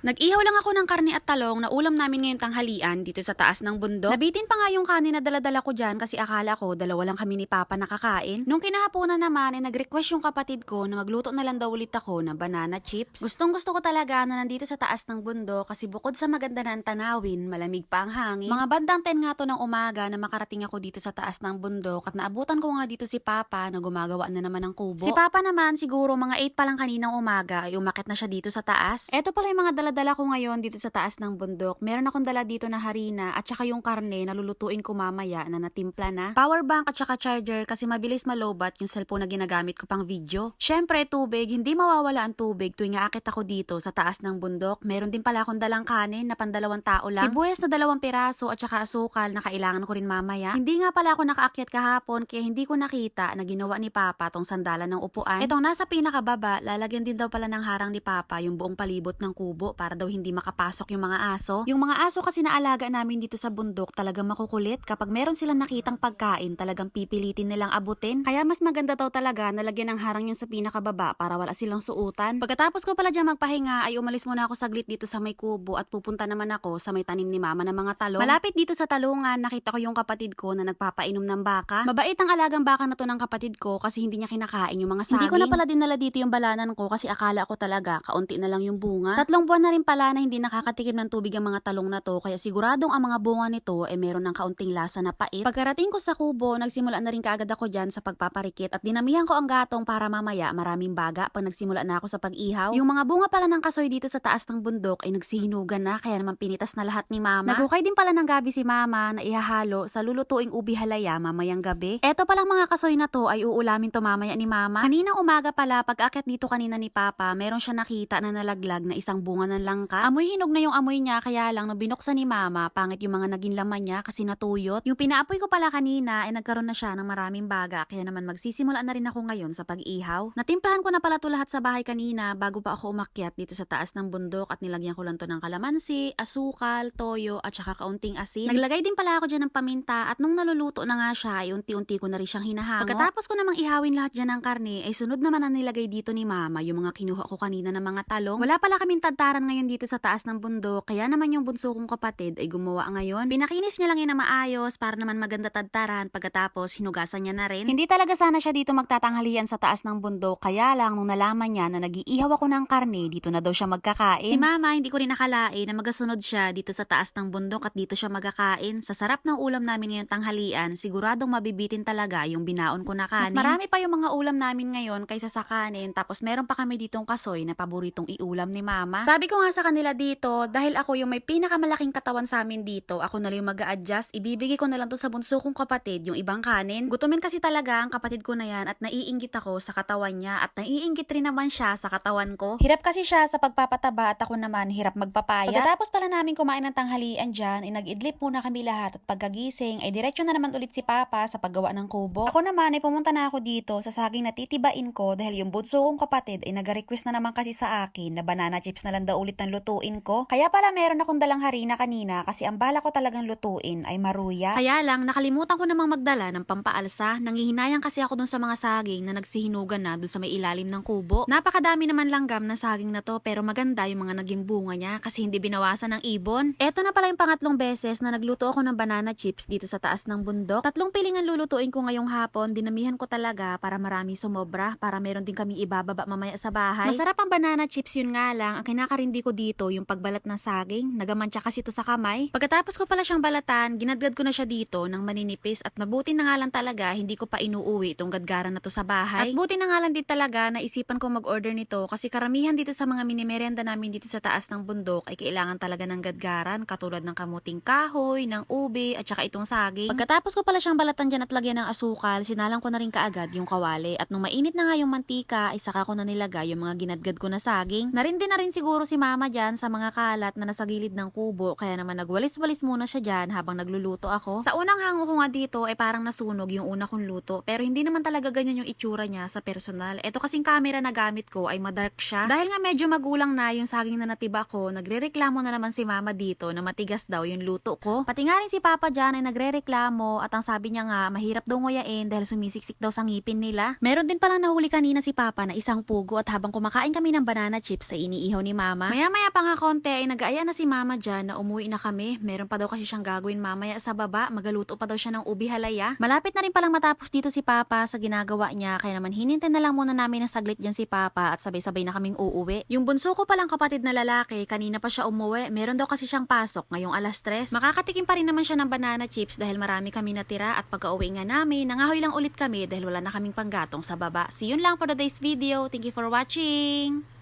Nag-ihaw lang ako ng karne at talong na ulam namin ngayong tanghalian dito sa taas ng bundok. Nabitin pa nga yung kanin na daladala ko dyan kasi akala ko dalawa lang kami ni Papa nakakain. Nung kinahaponan naman ay nag-request yung kapatid ko na magluto na lang daw ulit ako ng banana chips. Gustong gusto ko talaga na nandito sa taas ng bundok kasi bukod sa maganda na ang tanawin, malamig pa ang hangin. Mga bandang 10 nga to ng umaga na makarating ako dito sa taas ng bundok at naabutan ko nga dito si Papa na gumagawa na naman ng kubo. Si Papa naman siguro mga 8 pa lang kaninang umaga ay umakit na siya dito sa taas. Eto pala yung mga dala-dala ko ngayon dito sa taas ng bundok. Meron akong dala dito na harina at saka yung karne na lulutuin ko mamaya na natimpla na. Power bank at saka charger kasi mabilis malobat yung cellphone na ginagamit ko pang video. Syempre, tubig. Hindi mawawala ang tubig tuwing aakit ako dito sa taas ng bundok. Meron din pala akong dalang kanin na pandalawang tao lang. Sibuyas na dalawang piraso at saka asukal na kailangan ko rin mamaya. Hindi nga pala ako nakaakyat kahapon kaya hindi ko nakita na ginawa ni Papa tong sandalan ng upuan. Itong nasa pinakababa, lalagyan din daw pala ng harang ni Papa yung buong palibot ng kubo para daw hindi makapasok yung mga aso. Yung mga aso kasi na alaga namin dito sa bundok talagang makukulit. Kapag meron silang nakitang pagkain, talagang pipilitin nilang abutin. Kaya mas maganda daw talaga na lagyan ng harang yung sa pinakababa para wala silang suutan. Pagkatapos ko pala dyan magpahinga ay umalis muna ako saglit dito sa may kubo at pupunta naman ako sa may tanim ni mama ng mga talong. Malapit dito sa talungan, nakita ko yung kapatid ko na nagpapainom ng baka. Mabait ang alagang baka na to ng kapatid ko kasi hindi niya kinakain yung mga saging. Hindi ko na pala dinala dito yung balanan ko kasi akala ko talaga kaunti na lang yung bunga. Tatlong buwan na rin pala na hindi nakakatikim ng tubig ang mga talong na to kaya siguradong ang mga bunga nito ay meron ng kaunting lasa na pait. Pagkarating ko sa kubo, nagsimula na rin kaagad ako dyan sa pagpaparikit at dinamihan ko ang gatong para mamaya maraming baga pag nagsimula na ako sa pag-ihaw. Yung mga bunga pala ng kasoy dito sa taas ng bundok ay nagsihinugan na kaya naman pinitas na lahat ni mama. Nagukay din pala ng gabi si mama na ihahalo sa lulutuing ubi halaya mamayang gabi. Eto palang mga kasoy na to ay uulamin to mamaya ni mama. Kaninang umaga pala pag akit dito kanina ni papa, meron siya nakita na nalaglag na isang bunga ng langka. Amoy hinog na yung amoy niya kaya lang nung binuksan ni mama, pangit yung mga naging laman niya kasi natuyot. Yung pinaapoy ko pala kanina ay nagkaroon na siya ng maraming baga kaya naman magsisimula na rin ako ngayon sa pag-ihaw. Natimplahan ko na pala to lahat sa bahay kanina bago pa ako umakyat dito sa taas ng bundok at nilagyan ko lang to ng kalamansi, asukal, toyo at saka kaunting asin. Naglagay din pala ako dyan ng paminta at nung naluluto na nga siya ay unti-unti ko na rin siyang hinahango. Pagkatapos ko namang ihawin lahat dyan ng karne ay sunod naman ang nilagay dito ni mama yung mga kinuha ko kanina ng mga talong. Wala pala kaming tadtaran ngayon dito sa taas ng bundok kaya naman yung bunso kong kapatid ay gumawa ngayon. Pinakinis niya lang yun na maayos para naman maganda tadtaran pagkatapos hinugasan niya na rin. Hindi talaga sana siya dito magtatanghalian sa taas ng bundok kaya lang nung nalaman niya na nag-iihaw ako ng karne dito na daw siya magkakain. Si mama hindi ko rin nakalain na magasunod siya dito sa taas ng bundok at dito siya magkakain. Sa sarap ng ulam namin ngayong tanghalian siguradong mabibitin talaga yung binaon ko na kanin. Mas marami pa yung mga ulam namin ngayon kaysa sa kanin tapos meron pa kami ditong kasoy na paboritong iulam ni mama. Sabi ko nga sa kanila dito dahil ako yung may pinakamalaking katawan sa amin dito, ako na lang yung mag adjust ibibigay ko na lang to sa bunso kong kapatid yung ibang kanin. Gutumin kasi talaga ang kapatid ko na yan at naiinggit ako sa katawan niya at naiinggit rin naman siya sa katawan ko. Hirap kasi siya sa pagpapataba at ako naman hirap magpapaya. Pagkatapos pala namin kumain ng tanghalian dyan, ay nag-idlip muna kami lahat at pagkagising ay diretsyo na naman ulit si Papa sa paggawa ng kubo. Ako naman ay pumunta na ako dito sa saging na titibain ko dahil yung bunso kong kapatid ay nag-request na naman kasi sa akin na banana chips na lang daw ulit ng lutuin ko. Kaya pala meron akong dalang harina kanina kasi ang bala ko talagang lutuin ay maruya. Kaya lang nakalimutan ko namang magdala ng pampaalsa. Nangihinayang kasi ako dun sa mga saging na nagsihinugan na dun sa may ilalim ng kubo. Napakadami naman langgam na saging na to pero maganda yung mga naging bunga niya kasi hindi binawasan ng ibon. Eto na pala yung pangatlong beses na nagluto ako ng banana chips dito sa taas ng bundok. Tatlong pilingan lulutuin ko ngayong hapon. Dinamihan ko talaga para marami sumobra para meron din kaming ibababa mamaya sa bahay. Masarap ang banana chips yun nga lang. Ang kinakarindi ko dito yung pagbalat ng saging. Nagamantya kasi to sa kamay. Pagkatapos ko pala siyang balatan, ginadgad ko na siya dito ng maninipis at mabuti na nga lang talaga hindi ko pa inuuwi itong gadgaran na to sa bahay. At buti na nga lang din talaga naisipan ko mag-order nito kasi karamihan dito sa mga minimerenda namin dito sa taas ng bundok ay kailangan talaga ng gadgaran katulad ng kamuting kahoy, ng ube at saka itong saging. Pagkatapos ko pala siyang balatan dyan at lagyan ng asukal, sinalang ko na rin kaagad yung kawali at nung mainit na nga yung mantika ay saka ko na nilagay yung mga ginadgad ko na saging. Narindi na rin siguro si mama dyan sa mga kalat na nasa gilid ng kubo kaya naman nagwalis-walis muna siya dyan habang nagluluto ako. Sa unang hango ko nga dito ay parang nasunog yung una kong luto pero hindi naman talaga ganyan yung itsura niya sa personal. Ito kasing camera na gamit ko ay madark siya. Dahil nga medyo magulang na yung saging na natiba ko, nagrereklamo na naman si mama dito na matigas daw yung luto ko. Pati nga rin si papa dyan ay nagrereklamo at ang sabi niya nga mahirap daw nguyain dahil sumisiksik daw sa ngipin nila. Meron din palang nahuli kanina si papa na isang pugo at habang kumakain kami ng banana chips ay iniihaw ni mama. Maya-maya pa nga konti ay nag-aaya na si mama dyan na umuwi na kami. Meron pa daw kasi siyang gagawin mamaya sa baba. Magaluto pa daw siya ng ubi halaya. Malapit na rin palang matapos dito si Papa sa ginagawa niya. Kaya naman hinintay na lang muna namin ng saglit dyan si Papa at sabay-sabay na kaming uuwi. Yung bunso ko palang kapatid na lalaki, kanina pa siya umuwi. Meron daw kasi siyang pasok ngayong alas 3. Makakatikim pa rin naman siya ng banana chips dahil marami kami natira at pagka-uwi nga namin, nangahoy lang ulit kami dahil wala na kaming panggatong sa baba. See yun lang for today's video. Thank you for watching!